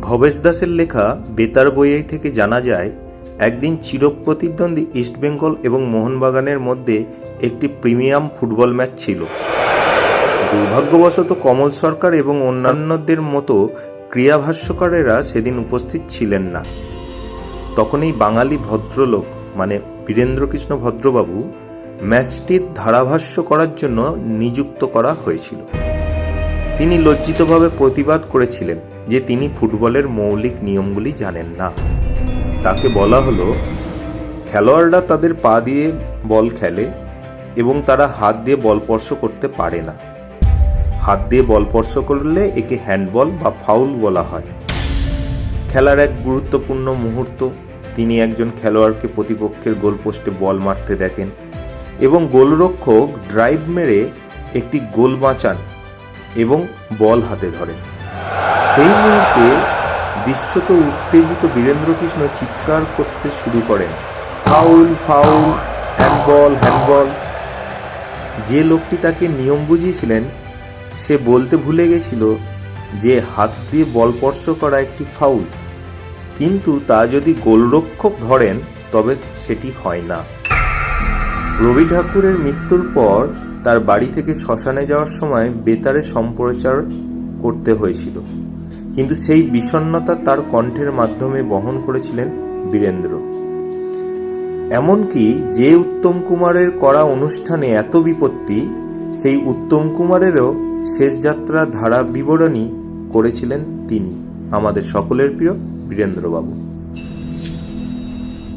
ভবেশ দাসের লেখা বেতার বইয়ে থেকে জানা যায়, একদিন চিরপ্রতিদ্বন্দ্বী ইস্টবেঙ্গল এবং মোহনবাগানের মধ্যে একটি প্রিমিয়াম ফুটবল ম্যাচ ছিল। দুর্ভাগ্যবশত কমল সরকার এবং অন্যান্যদের মতো ক্রিয়াভাষ্যকারেরা সেদিন উপস্থিত ছিলেন না। তখন এই বাঙালি ভদ্রলোক মানে বীরেন্দ্রকৃষ্ণ ভদ্রবাবু ম্যাচটির ধারাভাষ্য করার জন্য নিযুক্ত করা হয়েছিল। তিনি লজ্জিতভাবে প্রতিবাদ করেছিলেন। যে তিনি ফুটবলের মৌলিক নিয়মগুলি জানেন না। তাকে বলা হলো, খেলোয়াড়রা তাদের পা দিয়ে বল খেলে এবং তারা হাত দিয়ে বল স্পর্শ করতে পারে না। হাত দিয়ে বল স্পর্শ করলে একে হ্যান্ডবল বা ফাউল বলা হয়। খেলার এক গুরুত্বপূর্ণ মুহূর্ত, তিনি একজন খেলোয়াড়কে প্রতিপক্ষের গোলপোস্টে বল মারতে দেখেন এবং গোলরক্ষক ড্রাইভ মেরে একটি গোল বাঁচান এবং বল হাতে ধরেন। সেই মুহূর্তে দৃশ্যত উত্তেজিত বীরেন্দ্রকৃষ্ণ চিৎকার করতে শুরু করেন। Foul foul, handball handball. যে লোকটি তাকে নিয়ম বুঝিয়েছিলেন, সে বলতে ভুলে গেছিল যে হাত দিয়ে বল স্পর্শ করা একটি ফাউল। কিন্তু তা যদি গোলরক্ষক ধরেন, তবে সেটি হয় না। রবি ঠাকুরের মৃত্যুর পর তার বাড়ি থেকে শ্মশানে যাওয়ার সময় বেতারে সম্প্রচার করতে হয়েছিল। কিন্তু সেই বিষণ্নতা তার কণ্ঠের মাধ্যমে বহন করেছিলেন বীরেন্দ্র। এমনকি যে উত্তম কুমারের করা অনুষ্ঠানে এত বিপত্তি, সেই উত্তম কুমারেরও শেষ যাত্রা ধারা বিবরণী করেছিলেন তিনি। আমাদের সকলের প্রিয় বীরেন্দ্রবাবু।